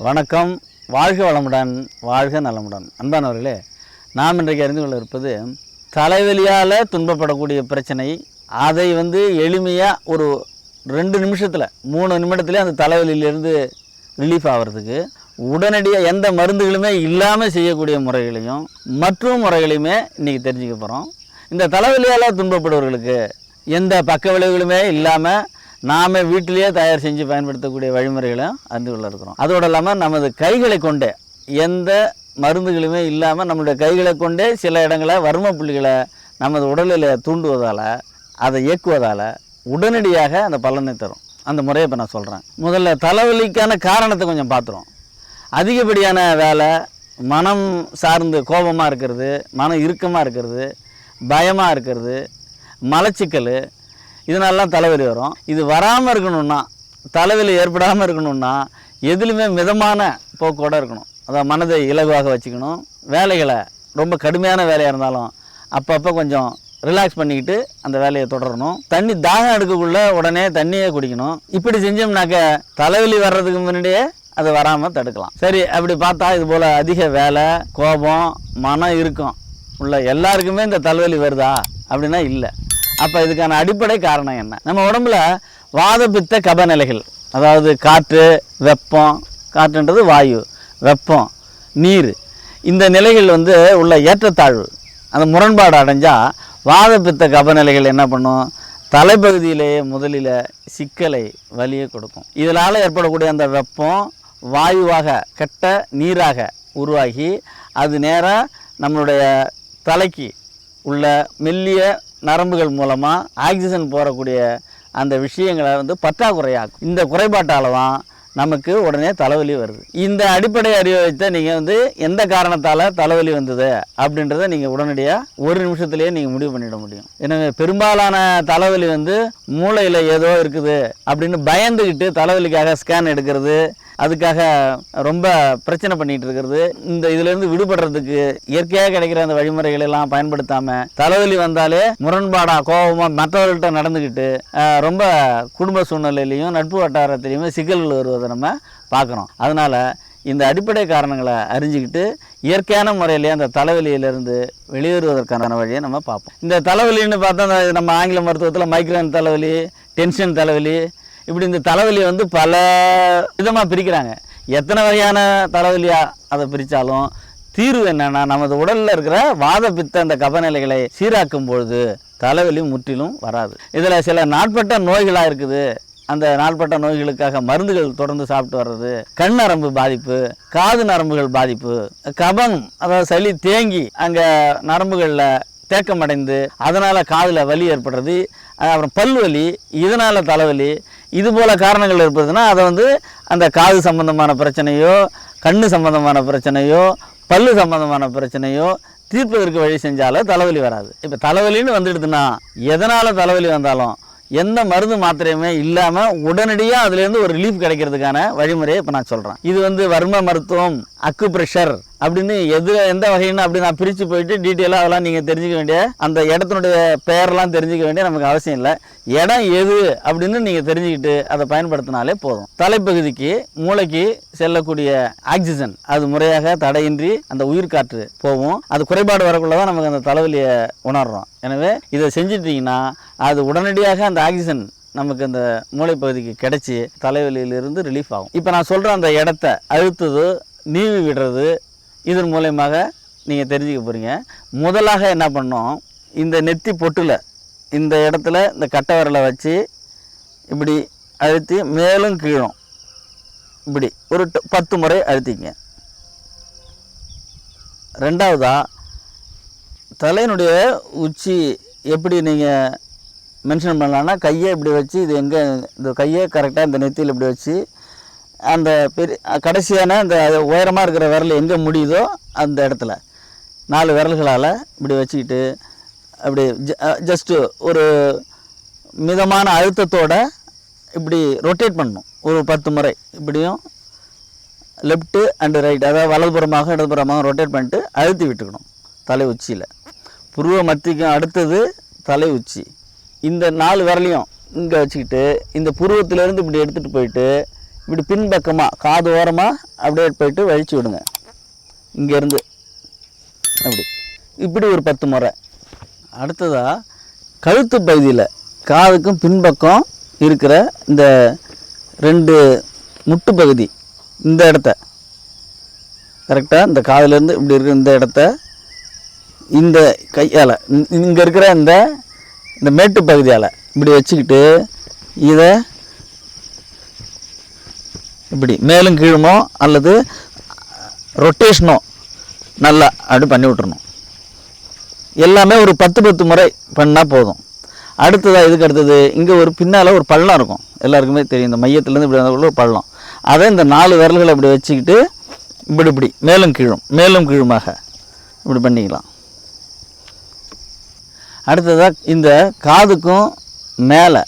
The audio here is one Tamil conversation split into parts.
வணக்கம். வாழ்க வளமுடன் வாழ்க நலமுடன். அன்பானவர்களே நாம் இன்றைக்கு அறிந்து கொள்ள இருப்பது தலைவலியால் துன்பப்படக்கூடிய பிரச்சனை அதை வந்து எளிமையாக ஒரு ரெண்டு நிமிஷத்தில் மூணு நிமிடத்துலேயே அந்த தலைவலியிலேருந்து ரிலீஃப் ஆகிறதுக்கு உடனடியாக எந்த மருந்துகளுமே இல்லாமல் செய்யக்கூடிய முறைகளையும் மற்றும் முறைகளையுமே இன்றைக்கி தெரிஞ்சுக்க போகிறோம் இந்த தலைவலியால் துன்பப்படுவர்களுக்கு எந்த பக்க விளைவுகளுமே இல்லாமல் நாம வீட்டிலேயே தயார் செஞ்சு பயன்படுத்தக்கூடிய வழிமுறைகளையும் அறிந்து கொள்ள இருக்கிறோம். அதோடு இல்லாமல் நமது கைகளை கொண்டே எந்த மருந்துகளுமே இல்லாமல் நம்மளுடைய கைகளை கொண்டே சில இடங்களை வர்ம புள்ளிகளை நமது உடலில் தூண்டுவதால் அதை இயக்குவதால் உடனடியாக அந்த பலனை தரும். அந்த முறையை இப்போ நான் சொல்கிறேன் முதல்ல தலைவலிக்கான காரணத்தை கொஞ்சம் பார்த்துருவோம். அதிகப்படியான வேலை மனம் சார்ந்து கோபமாக இருக்கிறது மனம் இறுக்கமாக இருக்கிறது பயமாக இருக்கிறது மலச்சிக்கல் இதனாலலாம் தலைவலி வரும். இது வராமல் இருக்கணும்னா தலைவலி ஏற்படாமல் இருக்கணும்னா எதுலையுமே மிதமான போக்கோடு இருக்கணும். அதான் மனதை இலகுவாக வச்சுக்கணும். வேலைகளை ரொம்ப கடுமையான வேலையாக இருந்தாலும் அப்பப்போ கொஞ்சம் ரிலாக்ஸ் பண்ணிக்கிட்டு அந்த வேலையை தொடரணும். தண்ணி தாகம் எடுக்கக்குள்ளே உடனே தண்ணியே குடிக்கணும். இப்படி செஞ்சோம்னாக்க தலைவலி வர்றதுக்கு முன்னாடியே அது வராமல் தடுக்கலாம். சரி அப்படி பார்த்தா இது போல் அதிக வேலை கோபம் மனம் இருக்கும். உள்ள எல்லாருக்குமே இந்த தலைவலி வருதா? அப்படின்னா இல்லை. அப்போ இதுக்கான அடிப்படை காரணம் என்ன? நம்ம உடம்புல வாதபித்த கபநிலைகள் அதாவது காற்று வெப்பம் காற்றுன்றது வாயு வெப்பம் நீர் இந்த நிலைகள் வந்து உள்ள ஏற்றத்தாழ்வு. அந்த முரண்பாடு அடைஞ்சால் வாதப்பித்த கபநிலைகள் என்ன பண்ணும்? தலைப்பகுதியிலேயே முதலில் சிக்கலை வலியை கொடுக்கும். இதனால் ஏற்படக்கூடிய அந்த வெப்பம் வாயுவாக கெட்ட நீராக உருவாகி அது நேராக நம்மளுடைய தலைக்கு உள்ள மெல்லிய நரம்புகள் மூலமாக ஆக்சிஜன் போகக்கூடிய அந்த விஷயங்களை வந்து பற்றாக்குறையாக்கும். இந்த குறைபாட்டால் தான் நமக்கு உடனே தலைவலி வருது. இந்த அடிப்படை அறிவை நீங்கள் வந்து எந்த காரணத்தால் தலைவலி வந்தது அப்படின்றத நீங்கள் உடனடியாக ஒரு நிமிஷத்துலேயே நீங்கள் முடிவு பண்ணிட முடியும். எனவே பெரும்பாலான தலைவலி வந்து மூளையில் ஏதோ இருக்குது அப்படின்னு பயந்துக்கிட்டு தலைவலிக்காக ஸ்கேன் எடுக்கிறது அதுக்காக ரொம்ப பிரச்சனை பண்ணிகிட்டு இருக்கிறது. இந்த இதுலேருந்து விடுபடுறதுக்கு இயற்கையாக கிடைக்கிற அந்த வழிமுறைகள் எல்லாம் பயன்படுத்தாமல் தலைவலி வந்தாலே முரண்பாடாக கோபமாக மற்றவர்கள்ட்ட நடந்துக்கிட்டு ரொம்ப குடும்ப சூழ்நிலையிலையும் நட்பு வட்டாரத்திலையுமே சிக்கல்கள் வருவதை நம்ம பார்க்குறோம் அதனால் இந்த அடிப்படை காரணங்களை அறிஞ்சிக்கிட்டு இயற்கையான முறையிலே அந்த தலைவலியிலிருந்து வெளியேறுவதற்கான வழியை நம்ம பார்ப்போம். இந்த தலைவலின்னு பார்த்தா நம்ம ஆங்கில மருத்துவத்தில் மைக்ரேன் தலைவலி டென்ஷன் தலைவலி இப்படி இந்த தலைவலியை வந்து பல விதமாக பிரிக்கிறாங்க. எத்தனை வகையான தலைவலியாக அதை பிரித்தாலும் தீர்வு என்னென்னா நமது உடலில் இருக்கிற வாத பித்த அந்த கபநிலைகளை சீராக்கும் பொழுது தலைவலி முற்றிலும் வராது. இதில் சில நாட்பட்ட நோய்களாக இருக்குது. அந்த நாள்பட்ட நோய்களுக்காக மருந்துகள் தொடர்ந்து சாப்பிட்டு வர்றது கண் நரம்பு பாதிப்பு காது நரம்புகள் பாதிப்பு கபம் அதாவது சளி தேங்கி அங்கே நரம்புகளில் தேக்கமடைந்து அதனால் காதில் வலி ஏற்படுறது அப்புறம் பல்வலி இதனால் தலைவலி இது போல் காரணங்கள் இருப்பதுன்னா அதை வந்து அந்த காது சம்பந்தமான பிரச்சனையோ கண்ணு சம்பந்தமான பிரச்சனையோ பல்லு சம்பந்தமான பிரச்சனையோ தீர்ப்பதற்கு வழி செஞ்சாலே தலைவலி வராது. இப்போ தலைவலின்னு வந்துடுதுன்னா எதனால் தலைவலி வந்தாலும் எந்த மருந்து மாத்திரையுமே இல்லாமல் உடனடியாக அதுலேருந்து ஒரு ரிலீஃப் கிடைக்கிறதுக்கான வழிமுறையை இப்போ நான் சொல்கிறேன் இது வந்து வர்ம மருத்துவம் அக்கு ப்ரெஷர் அப்படின்னு எது எந்த வகைன்னு அப்படி நான் பிரித்து போயிட்டு டீட்டெயிலாக அதெல்லாம் நீங்கள் தெரிஞ்சுக்க வேண்டிய அந்த இடத்தினுடைய பெயரெல்லாம் தெரிஞ்சுக்க வேண்டிய நமக்கு அவசியம் இல்லை. இடம் எது அப்படின்னு நீங்கள் தெரிஞ்சுக்கிட்டு அதை பயன்படுத்தினாலே போதும். தலைப்பகுதிக்கு மூளைக்கு செல்லக்கூடிய ஆக்சிஜன். அது முறையாக தடையின்றி அந்த உயிர் காற்று போகும். அது குறைபாடு வரக்குள்ள தான் நமக்கு அந்த தலைவலியை உணர்றோம். எனவே இதை செஞ்சிட்டிங்கன்னா அது உடனடியாக அந்த ஆக்சிஜன் நமக்கு அந்த மூளைப்பகுதிக்கு கிடைச்சி தலைவலியிலிருந்து ரிலீஃப் ஆகும். இப்போ நான் சொல்கிற அந்த இடத்த அழுத்தது நீவி விடுறது இதன் மூலயமாக நீங்கள் தெரிஞ்சுக்க போகிறீங்க முதலாக என்ன பண்ணோம்? இந்த நெத்தி பொட்டில் இந்த இடத்துல இந்த கட்டை விரலை வச்சு இப்படி அழுத்தி மேலும் கீழும். இப்படி ஒரு ட- பத்து முறை அழுத்திங்க ரெண்டாவதாக தலையினுடைய உச்சி எப்படி நீங்கள் மென்ஷன் பண்ணலான்னா கையை இப்படி வச்சு இது எங்கே இந்த கையை கரெக்டாக இந்த நெத்தியில் இப்படி வச்சு அந்த பெரிய கடைசியான அந்த உயரமாக இருக்கிற விரல் எங்கே முடியுதோ அந்த இடத்துல. நாலு விரல்களால் இப்படி வச்சுக்கிட்டு அப்படி ஜ ஜஸ்ட்டு ஒரு மிதமான அழுத்தத்தோட இப்படி ரொட்டேட் பண்ணணும். ஒரு பத்து முறை இப்படியும் லெஃப்ட்டு அண்டு ரைட் அதாவது வலதுபுறமாக இடதுபுறமாக ரொட்டேட் பண்ணிட்டு அழுத்தி விட்டுக்கணும் தலை உச்சியில். புருவ மத்திக்கும் அடுத்தது தலை உச்சி. இந்த நாலு விரலையும் இங்கே வச்சுக்கிட்டு இந்த புருவத்திலேருந்து இப்படி எடுத்துகிட்டு போயிட்டு இப்படி பின்பக்கமாக காது ஓரமாக அப்படியே போயிட்டு வழித்து விடுங்க. இங்கேருந்து அப்படி. இப்படி ஒரு பத்து முறை. அடுத்ததாக கழுத்து பகுதியில் காதுக்கும் பின்பக்கம் இருக்கிற இந்த ரெண்டு முட்டு பகுதி இந்த இடத்த. கரெக்டாக இந்த காதுலேருந்து இப்படி இருக்கிற இந்த இடத்த இந்த கையால் இங்கே இருக்கிற இந்த இந்த மேட்டு பகுதியால் இப்படி வச்சுக்கிட்டு இதை இப்படி மேலும் கீழுமோ அல்லது ரொட்டேஷனோ நல்லா அப்படி பண்ணி விட்டுறணும். எல்லாமே ஒரு பத்து பத்து முறை பண்ணால் போதும். அடுத்ததாக இதுக்கு அடுத்தது? இங்கே ஒரு பின்னால் ஒரு பள்ளம் இருக்கும். எல்லாருக்குமே தெரியும். இந்த மையத்துலேருந்து இப்படி வந்தக்குள்ள ஒரு பள்ளம். அதை இந்த நாலு விரல்களை இப்படி வச்சுக்கிட்டு இப்படி இப்படி மேலும் கீழும் மேலும் கீழுமாக இப்படி பண்ணிக்கலாம். அடுத்ததாக இந்த காதுக்கும் மேலே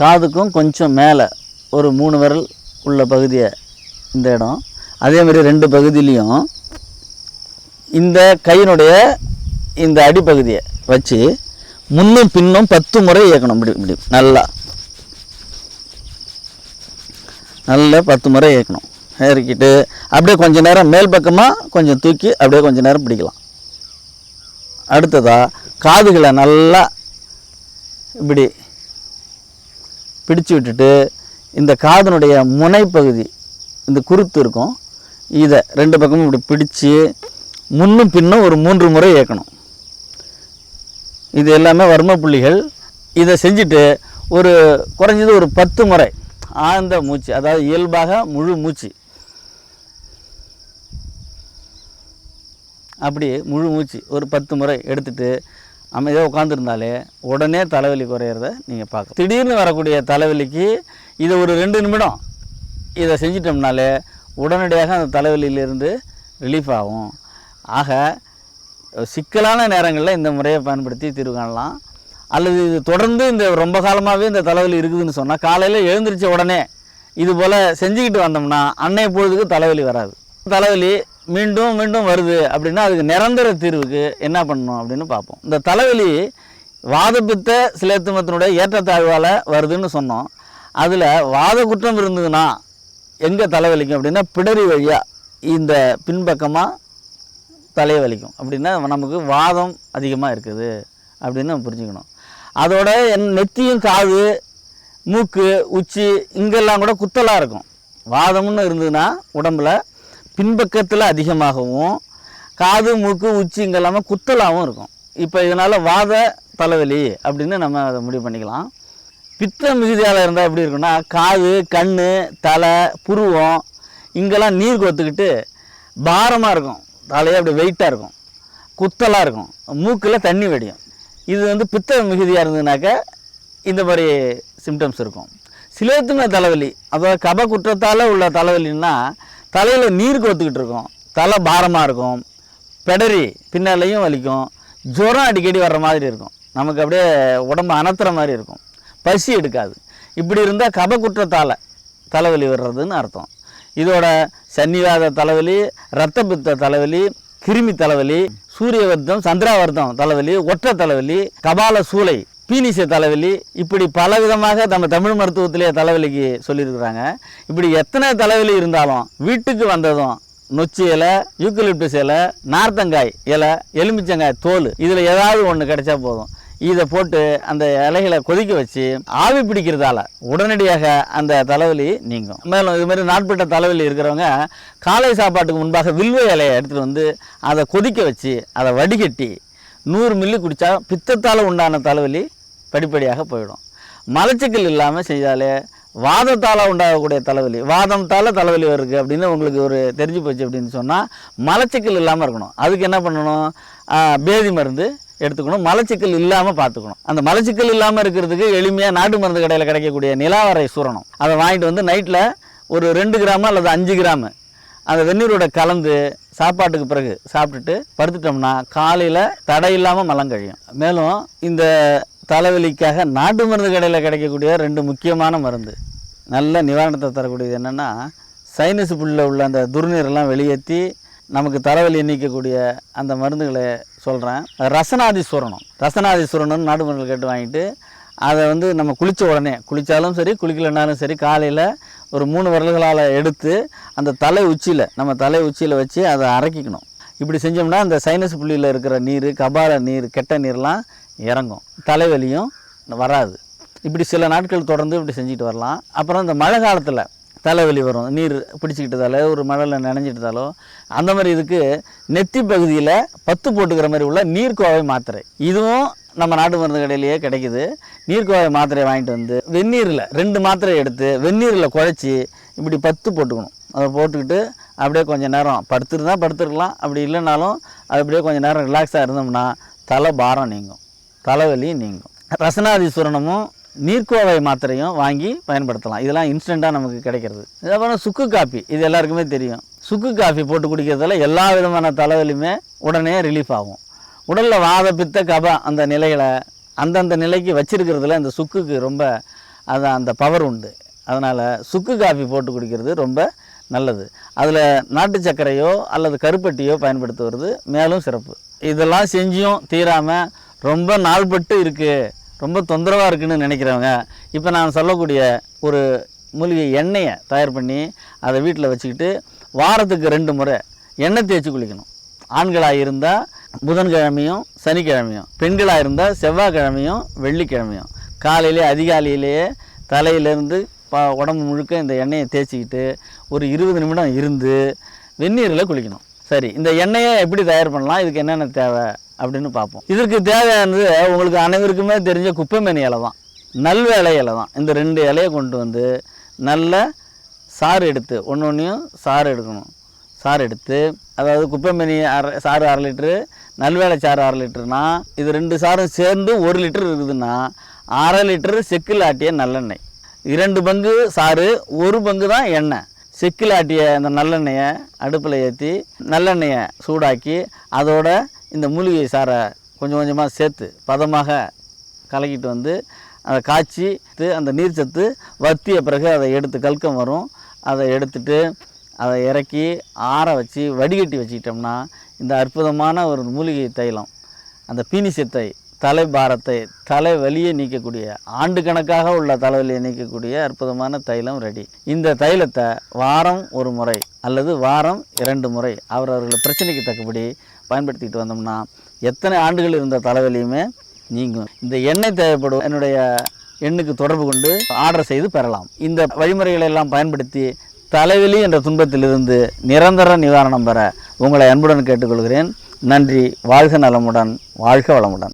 காதுக்கும் கொஞ்சம் மேலே ஒரு மூணு விரல் உள்ள பகுதியை இந்த இடம். அதே மாதிரி ரெண்டு பகுதியிலையும் இந்த கையினுடைய இந்த அடிப்பகுதியை வச்சு முன்னும் பின்னும் பத்து முறை இயக்கணும். இப்படி இப்படி நல்லா. நல்லா பத்து முறை இயக்கணும். இறக்கிட்டு அப்படியே கொஞ்சம் நேரம் மேல் பக்கமாக கொஞ்சம் தூக்கி அப்படியே கொஞ்ச நேரம் பிடிக்கலாம். அடுத்ததாக காதுகளை நல்லா இப்படி பிடிச்சு விட்டுட்டு இந்த காதனுடைய முனைப்பகுதி இந்த குருத்து இருக்கும். இதை ரெண்டு பக்கமும் இப்படி பிடிச்சி முன்னும் பின்னும் ஒரு மூன்று முறை இயக்கணும். இது எல்லாமே வர்ம புள்ளிகள். இதை செஞ்சுட்டு ஒரு குறைஞ்சது ஒரு பத்து முறை ஆழ்ந்த மூச்சு அதாவது இயல்பாக முழு மூச்சு. அப்படி முழு மூச்சு ஒரு பத்து முறை எடுத்துட்டு அமைதியாக உட்காந்துருந்தாலே உடனே தலைவலி குறையிறத நீங்கள் பார்க்கலாம் திடீர்னு வரக்கூடிய தலைவலிக்கு இதை ஒரு ரெண்டு நிமிடம் இதை செஞ்சிட்டோம்னாலே உடனடியாக அந்த தலைவலியிலிருந்து ரிலீஃப் ஆகும். ஆக சிக்கலான நேரங்களில் இந்த முறையை பயன்படுத்தி தீர்வு காணலாம். அல்லது இது தொடர்ந்து இந்த ரொம்ப காலமாகவே இந்த தலைவலி இருக்குதுன்னு சொன்னால் காலையில் எழுந்திரிச்ச உடனே இது போல் செஞ்சுக்கிட்டு வந்தோம்னா அன்னைய பொழுதுக்கு தலைவலி வராது. தலைவலி மீண்டும் மீண்டும் வருது அப்படின்னா அதுக்கு நிரந்தர தீர்வுக்கு என்ன பண்ணணும் அப்படின்னு பார்ப்போம். இந்த தலைவலி வாதப்பித்த சிலேத்துமத்தினுடைய ஏற்றத்தாழ்வால் வருதுன்னு சொன்னோம். அதில் வாத குற்றம் இருந்ததுன்னா எங்கே தலைவலிக்கும் அப்படின்னா பிடரி வழியாக இந்த பின்பக்கமாக தலையை வலிக்கும். அப்படின்னா நமக்கு வாதம் அதிகமாக இருக்குது அப்படின்னு நம்ம புரிஞ்சுக்கணும். அதோட என் நெத்தியும் காது மூக்கு உச்சி இங்கெல்லாம் கூட குத்தலாக இருக்கும். வாதம்னு இருந்ததுன்னா உடம்பில் பின்பக்கத்தில் அதிகமாகவும் காது மூக்கு உச்சி இங்கெல்லாமே குத்தலாகவும் இருக்கும். இப்போ இதனால் வாத தலைவலி அப்படின்னு நம்ம அதை முடிவு பண்ணிக்கலாம். பித்த மிகுதியால் இருந்தால் எப்படி இருக்குன்னா காது கண் தலை புருவம் இங்கெல்லாம் நீர் கொத்துக்கிட்டு பாரமாக இருக்கும். தலையே அப்படி வெயிட்டாக இருக்கும். குத்தலாக இருக்கும். மூக்கில் தண்ணி வடியும். இது வந்து பித்த மிகுதியாக இருந்ததுனாக்க இந்த மாதிரி சிம்டம்ஸ் இருக்கும். சிலேத்தும தலைவலி அதாவது கப குற்றத்தால் உள்ள தலைவலின்னா தலையில் நீர் கோத்துக்கிட்டு இருக்கும். தலை பாரமாக இருக்கும். பெடரி பின்னாலையும் வலிக்கும். ஜுரம் அடிக்கடி வர்ற மாதிரி இருக்கும். நமக்கு அப்படியே உடம்பு அனத்துற மாதிரி இருக்கும். பசி எடுக்காது. இப்படி இருந்தால் கபகுற்ற தலை தலைவலி வர்றதுன்னு அர்த்தம். இதோட சன்னிவாத தலைவலி இரத்த பித்த தலைவலி கிருமி தலைவலி சூரியவர்த்தம் சந்திராவர்த்தம் தலைவலி ஒற்றை தலைவலி கபால சூளை பீனிச தலைவலி இப்படி பல விதமாக நம்ம தமிழ் மருத்துவத்திலே தலைவலிக்கு சொல்லியிருக்கிறாங்க. இப்படி எத்தனை தலைவலி இருந்தாலும் வீட்டுக்கு வந்ததும் நொச்சி இலை யூக்கலிப்டஸ் இலை நார்த்தங்காய் இலை எலுமிச்சங்காய் தோல் இதில் ஏதாவது ஒன்று கிடைச்சா போதும். இதை போட்டு அந்த இலைகளை கொதிக்க வச்சு ஆவி பிடிக்கிறதால உடனடியாக அந்த தலைவலி நீங்கும். மேலும் இது மாதிரி நாட்பட்ட தலைவலி இருக்கிறவங்க காலை சாப்பாட்டுக்கு முன்பாக வில்வ இலையை எடுத்துகிட்டு வந்து அதை கொதிக்க வச்சு அதை வடிகட்டி நூறு மில்லி குடித்தா பித்தத்தால் உண்டான தலைவலி படிப்படியாக போயிடும். மலச்சிக்கல் இல்லாமல் செய்தாலே வாதத்தால் உண்டாகக்கூடிய தலைவலி வாதத்தால் தலைவலி வருது அப்படின்னு உங்களுக்கு ஒரு தெரிஞ்சு போச்சு அப்படின்னு சொன்னால் மலச்சிக்கல் இல்லாமல் இருக்கணும். அதுக்கு என்ன பண்ணணும்? பேதி மருந்து எடுத்துக்கணும். மலச்சிக்கல் இல்லாமல் பார்த்துக்கணும். அந்த மலச்சிக்கல் இல்லாமல் இருக்கிறதுக்கு எளிமையாக நாட்டு மருந்து கடையில் கிடைக்கக்கூடிய நிலாவரை சூரணம் அதை வாங்கிட்டு வந்து நைட்டில் ஒரு ரெண்டு கிராம் அல்லது அஞ்சு கிராம். அந்த வெந்நீரோட கலந்து சாப்பாட்டுக்கு பிறகு சாப்பிட்டுட்டு படுத்துட்டோம்னா காலையில் தடை இல்லாமல் மலம் கழியும். மேலும் இந்த தலைவலிக்காக நாட்டு மருந்து கடையில் கிடைக்கக்கூடிய ரெண்டு முக்கியமான மருந்து. நல்ல நிவாரணத்தை தரக்கூடியது என்னென்னா சைனஸ் புல்லில் உள்ள அந்த துர்நீரெல்லாம் வெளியேற்றி நமக்கு தலைவலி நீக்கக்கூடிய அந்த மருந்துகளை சொல்கிறேன் ரசனாதி சூரணம் ரசனாதி நாட்டு மருந்து கேட்டு வாங்கிட்டு அதை வந்து நம்ம குளித்த உடனே குளித்தாலும் சரி குளிக்கலைனாலும் சரி காலையில் ஒரு மூணு விரல்களால் எடுத்து அந்த தலை உச்சியில் நம்ம தலை உச்சியில் வச்சு அதை அரைக்கிக்கணும். இப்படி செஞ்சோம்னா அந்த சைனஸ் புள்ளியில் இருக்கிற நீர் கபால நீர் கெட்ட நீர்லாம் இறங்கும். தலைவலியும் வராது. இப்படி சில நாட்கள் தொடர்ந்து இப்படி செஞ்சுட்டு வரலாம். அப்புறம் இந்த மழை காலத்தில் தலைவலி வரும் நீர் பிடிச்சிக்கிட்டதால ஒரு மழையில் நனைஞ்சிட்டதாலோ அந்த மாதிரி இதுக்கு நெத்தி பகுதியில் பத்து போட்டுக்கிற மாதிரி உள்ள நீர்க்கோவை மாத்திரை. இதுவும் நம்ம நாட்டு மருந்து கடையிலேயே கிடைக்குது. நீர்க்கோவை மாத்திரையை வாங்கிட்டு வந்து வெந்நீரில் ரெண்டு மாத்திரை எடுத்து வெந்நீரில் குழச்சி இப்படி பத்து போட்டுக்கணும். அதை போட்டுக்கிட்டு அப்படியே கொஞ்சம் நேரம் படுத்துருந்தா படுத்துருக்கலாம். அப்படி இல்லைனாலும் அது அப்படியே கொஞ்சம் நேரம் ரிலாக்ஸாக இருந்தோம்னா தலை பாரம் நீங்கும். தலைவலியும் நீங்கும். ரசனாதீஸ்வரனமும் நீர்க்கோவை மாத்திரையும் வாங்கி பயன்படுத்தலாம். இதெல்லாம் இன்ஸ்டண்ட்டாக நமக்கு கிடைக்கிறது. அப்புறம் சுக்கு காப்பி. இது எல்லாருக்குமே தெரியும். சுக்கு காஃபி போட்டு குடிக்கிறதால எல்லா விதமான தலைவலியுமே உடனே ரிலீஃப் ஆகும். உடலில் வாத பித்த கப அந்த நிலைகளை அந்தந்த நிலைக்கு வச்சிருக்கிறதுல இந்த சுக்குக்கு ரொம்ப அது அந்த பவர் உண்டு. அதனால் சுக்கு காஃபி போட்டு குடிக்கிறது ரொம்ப நல்லது. அதில் நாட்டு சர்க்கரையோ அல்லது கருப்பட்டியோ பயன்படுத்துவது மேலும் சிறப்பு. இதெல்லாம் செஞ்சியும் தீராமல் ரொம்ப நாள்பட்டு இருக்குது ரொம்ப தொந்தரவாக இருக்குன்னு நினைக்கிறவங்க இப்போ நான் சொல்லக்கூடிய ஒரு மூலிகை எண்ணெயை தயார் பண்ணி அதை வீட்டில் வச்சுக்கிட்டு வாரத்துக்கு ரெண்டு முறை எண்ணெய் தேய்ச்சி குளிக்கணும். ஆண்களாக இருந்தால் புதன்கிழமையும் சனிக்கிழமையும் பெண்களாக இருந்தால் செவ்வாய்க்கிழமையும் வெள்ளிக்கிழமையும். காலையிலே அதிகாலையிலேயே தலையிலேருந்து ப உடம்பு முழுக்க இந்த எண்ணெயை தேய்ச்சிக்கிட்டு ஒரு இருபது நிமிடம் இருந்து வெந்நீரில் குளிக்கணும். சரி இந்த எண்ணெயை எப்படி தயார் பண்ணலாம்? இதுக்கு என்னென்ன தேவை? அப்படின்னு பார்ப்போம். இதற்கு தேவையானது உங்களுக்கு அனைவருக்குமே தெரிஞ்ச குப்பைமேனி இலை தான். நல்வேலை இலை தான். இந்த ரெண்டு இலையை கொண்டு வந்து நல்ல சாறு எடுத்து ஒன்று ஒன்றையும் சாறு எடுக்கணும். சாறு எடுத்து அதாவது குப்பைமேனி அரை சாறு அரை லிட்ரு நல்வேலை சாறு அரை லிட்டருனா இது ரெண்டு சாரும் சேர்ந்து ஒரு லிட்டர் இருக்குதுன்னா அரை லிட்டரு செக்கில் ஆட்டிய நல்லெண்ணெய். இரண்டு பங்கு சாறு ஒரு பங்கு தான் எண்ணெய். செக்கில் ஆட்டிய அந்த நல்லெண்ணெயை அடுப்பில் ஏற்றி நல்லெண்ணெயை சூடாக்கி அதோட இந்த மூலிகை சாறை கொஞ்சம் கொஞ்சமாக சேர்த்து பதமாக கலக்கிட்டு வந்து அதை காய்ச்சி அந்த நீர் சத்து வத்திய பிறகு அதை எடுத்து கல்கம் வரும். அதை எடுத்துட்டு அதை இறக்கி ஆற வச்சு வடிகட்டி வச்சுக்கிட்டோம்னா இந்த அற்புதமான ஒரு மூலிகை தைலம் அந்த பீனிசத்தை தலைபாரத்தை தலைவலியை நீக்கக்கூடிய ஆண்டு கணக்காக உள்ள தலைவலியை நீக்கக்கூடிய அற்புதமான தைலம் ரெடி. இந்த தைலத்தை வாரம் ஒரு முறை அல்லது வாரம் இரண்டு முறை அவரவர்கள் பிரச்சனைக்கு தக்கபடி பயன்படுத்திக்கிட்டு வந்தோம்னா எத்தனை ஆண்டுகள் இருந்த தலைவலியுமே நீங்கும். இந்த எண்ணெய் தேவைப்படும் என்னுடைய எண்ணுக்கு தொடர்பு கொண்டு ஆர்டர் செய்து பெறலாம். இந்த வழிமுறைகளை எல்லாம் பயன்படுத்தி தலைவலி என்ற துன்பத்திலிருந்து நிரந்தர நிவாரணம் பெற உங்களை அன்புடன் கேட்டுக்கொள்கிறேன். நன்றி வாழ்க நலமுடன் வாழ்க வளமுடன்.